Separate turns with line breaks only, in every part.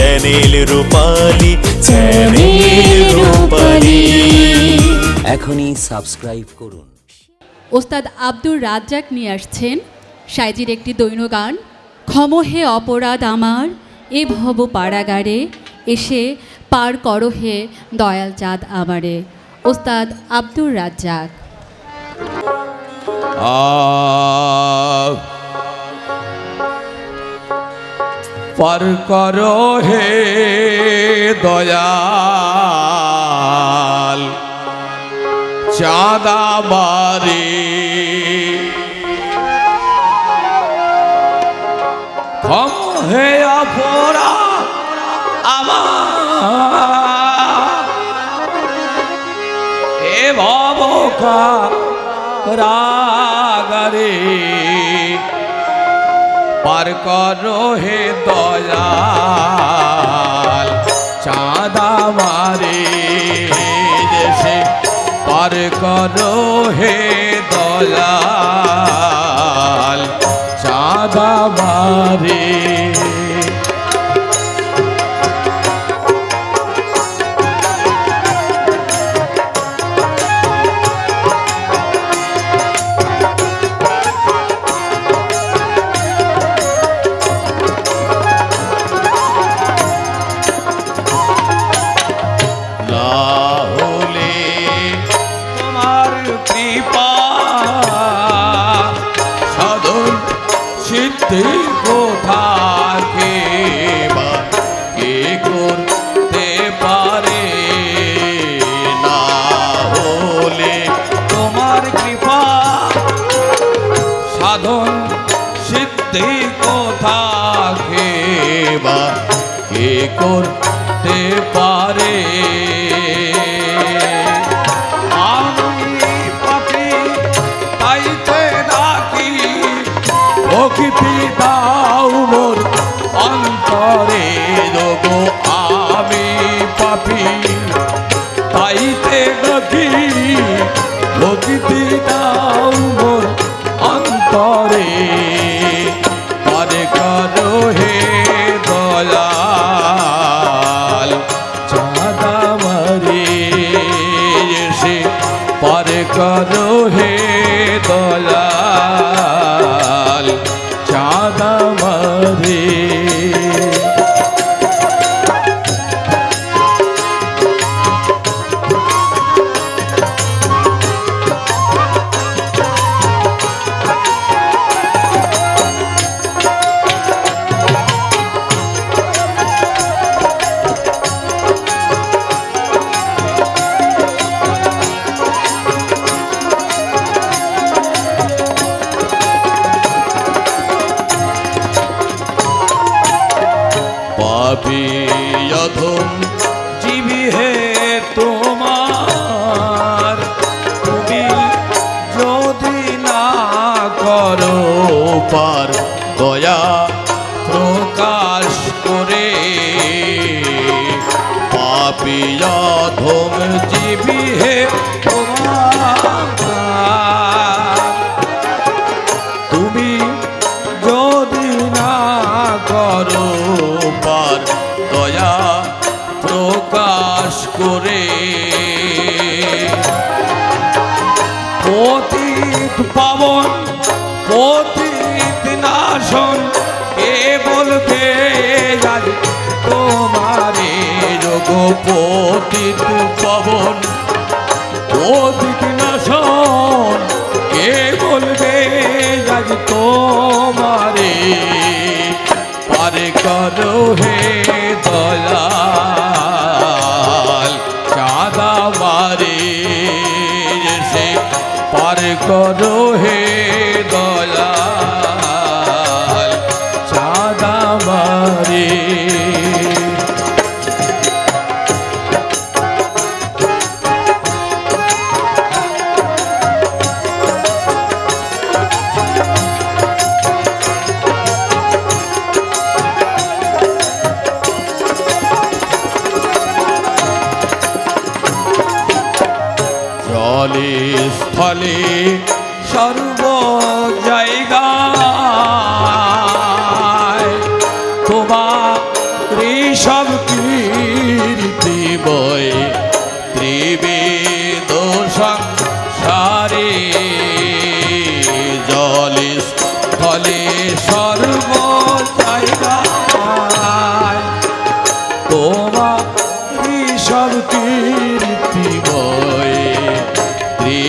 Channel রূপালী channel রূপালী।
এখনই subscribe করুন।
ওস্তাদ আব্দুর রাজ্জাক নিয়ে আসছেন সাইজির একটি দৈন গান ক্ষম হে অপরাধ আমার এ ভব পাড়াগারে এসে পার করো হে দয়াল চাঁদ আমারে। ওস্তাদ আব্দুর রাজ্জাক।
আহ, পার করো হে দয়াল। চাঁদা বাড়ি। ক্ষম হে অপরা আমার। এ ভবকা রাগারে। পার করো হে দয়াল চাঁদা মারে দেশে। পার করো হে দয়াল চাঁদা মারে কোথাকে বা পারে না হলে তোমার কৃপা সাধন সিদ্ধি কোথাকে বা করতে পারে প্রকৃতি দাও মোর অন্তরে। পারে করো হে দয়াল চাঁদা মারে সে পারে করো হে পাপি অধম জীবি হে তোমার। তুমি যদি না করো পার দয়া পতিত পাবন পতিত নাশন, কে বলবে আজ তোমারে যোগ পতিত পাবন পতিত নাশন, কে বলবে আজ তোমারে পারে করো হে দয়াল করো হে দয়াল চাঁদা মারে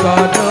God. Oh.